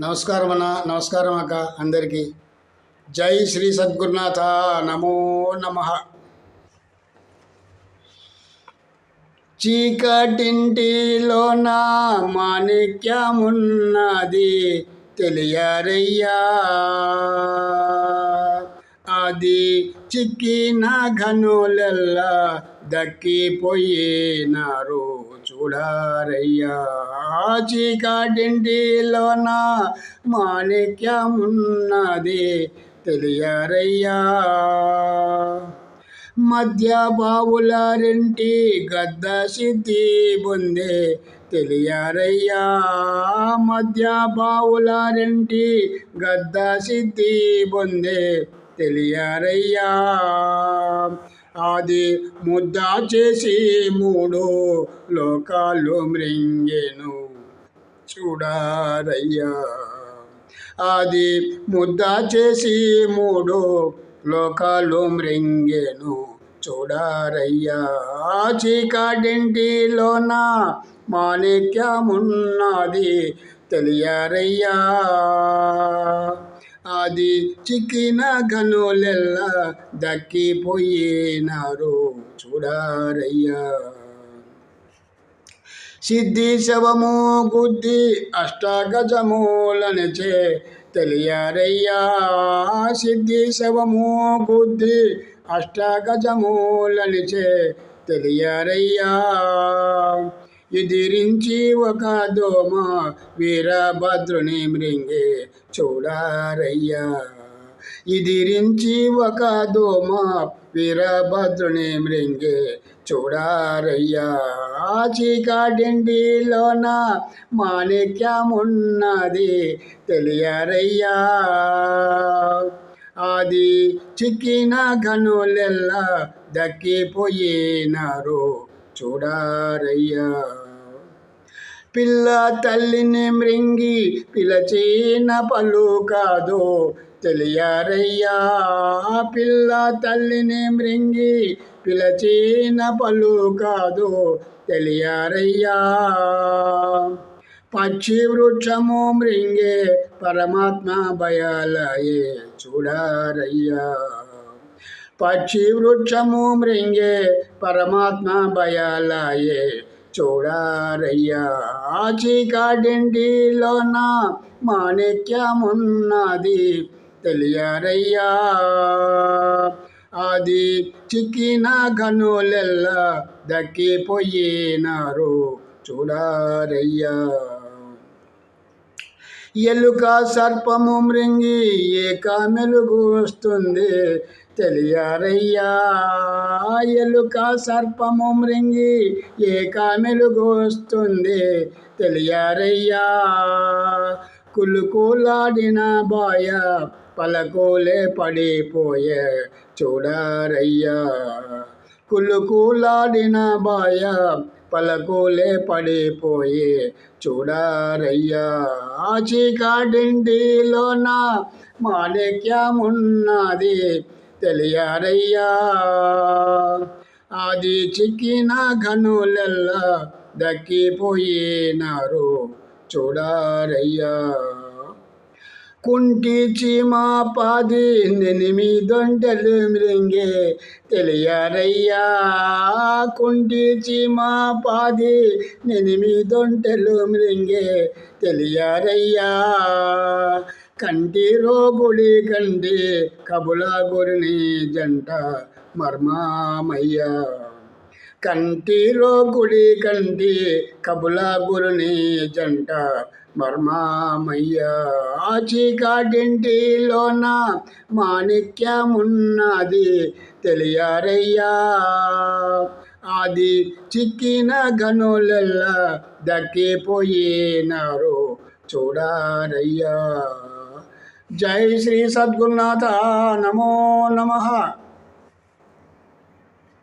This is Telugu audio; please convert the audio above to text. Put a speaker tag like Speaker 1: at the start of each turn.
Speaker 1: నమస్కారం అన్న నమస్కారం అక్క అందరికీ. జై శ్రీ సద్గురునాథ నమో నమ. చీకటింటిలోన మాణిక్యమున్నది తెలియరయ్యా. అది చిక్కిన ఘనులల్లా దక్కిపోయినారు చూడారయ్యా చీకాటింటిలోన మాణిక్యమున్నది తెలియరయ్యా. మధ్య బావుల రెంటి గద్ద సిద్ధి పొందే తెలియరయ్యా. మధ్య బావుల రెంటి గద్ద సిద్ధి పొందే తెలియరయ్యా. అది ముద్ద చేసి మూడు లోకాలు మృంగెను. చూడారయ్యా. అది ముద్ద చేసి మూడు లోకాలు మృంగెను. చూడారయ్యా. చీకటింటిలోన మాణిక్యమున్నది తెలియరయ్యా. అది చిక్కిన గనులెల్లా దక్కిపోయినారు చూడారయ్యా సిద్ధి శవము గుద్ది అష్టగజములనచే తెలియారయ్యా. సిద్ధి శవము గుద్ది అష్టగజములనిచే తెలియారయ్యా. ఎదిరించి ఒక దోమ వీరభద్రుని మృంగే చూడారయ్యా. ఎదిరించి ఒక దోమ వీరభద్రుని మృంగే చూడారయ్యా. చీకటింటిలోన మాణిక్యమున్నది తెలియరయ్యా. అది చిక్కిన గనులెల్లా దక్కిపోయినారు చూడారయ్యా. పిల్ల తల్లిని మృంగి పిలచేన పలు కాదు. తెలియారయ్యా పిల్ల తల్లిని మృంగి పిలచేన పలు కాదు. తెలియారయ్యా పక్షి వృక్షము మృంగే పరమాత్మ భయాలయే చూడారయ్యా. పక్షి వృక్షము మృంగే పరమాత్మ భయాలయే చూడారయ్యా. చీకటింటిలోన మాణిక్యమున్నది. తెలియరయ్యా. అది చిక్కిన గనులెల్లా దక్కిపోయినారు. చూడారయ్యా. ఎలుక సర్పము మృంగి ఏక మెలుగు వస్తుంది తెలియారయ్యా? ఎలుక సర్పము మృంగి ఏకామెలుగొస్తుంది తెలియారయ్యా వస్తుంది తెలియరయ్యా? కులుకులాడిన బాయ పలకోలే పడిపోయే చూడారయ్యా. కులుకులాడిన బాయ పలకూలే పడిపోయి చూడారయ్యా. చీకటింటిలోన మాణిక్యమున్నది తెలియారయ్యా. అది చిక్కిన గనులెల్లా దక్కిపోయినారు చూడారయ్యా. కుంటి చీమా పాది నెనిమిదొంటలు మృంగే తెలియారయ్యా కుంటి చీమా పాది నెనిమి నెనిమిదొంటలు మృంగే తెలియారయ్యా కంటి రోగుడి కంటి కబుల గురిని జంట మర్మామయ్యా. కంటిలో గుడి కంటి కబులా గురుని జంట మర్మామయ్యా. చీకటింటిలోన మాణిక్యమున్నది తెలియారయ్యా. అది చిక్కిన గనులెల్లా దక్కిపోయినారు చూడారయ్యా. జై శ్రీ సద్గురునాథ. నమో నమ.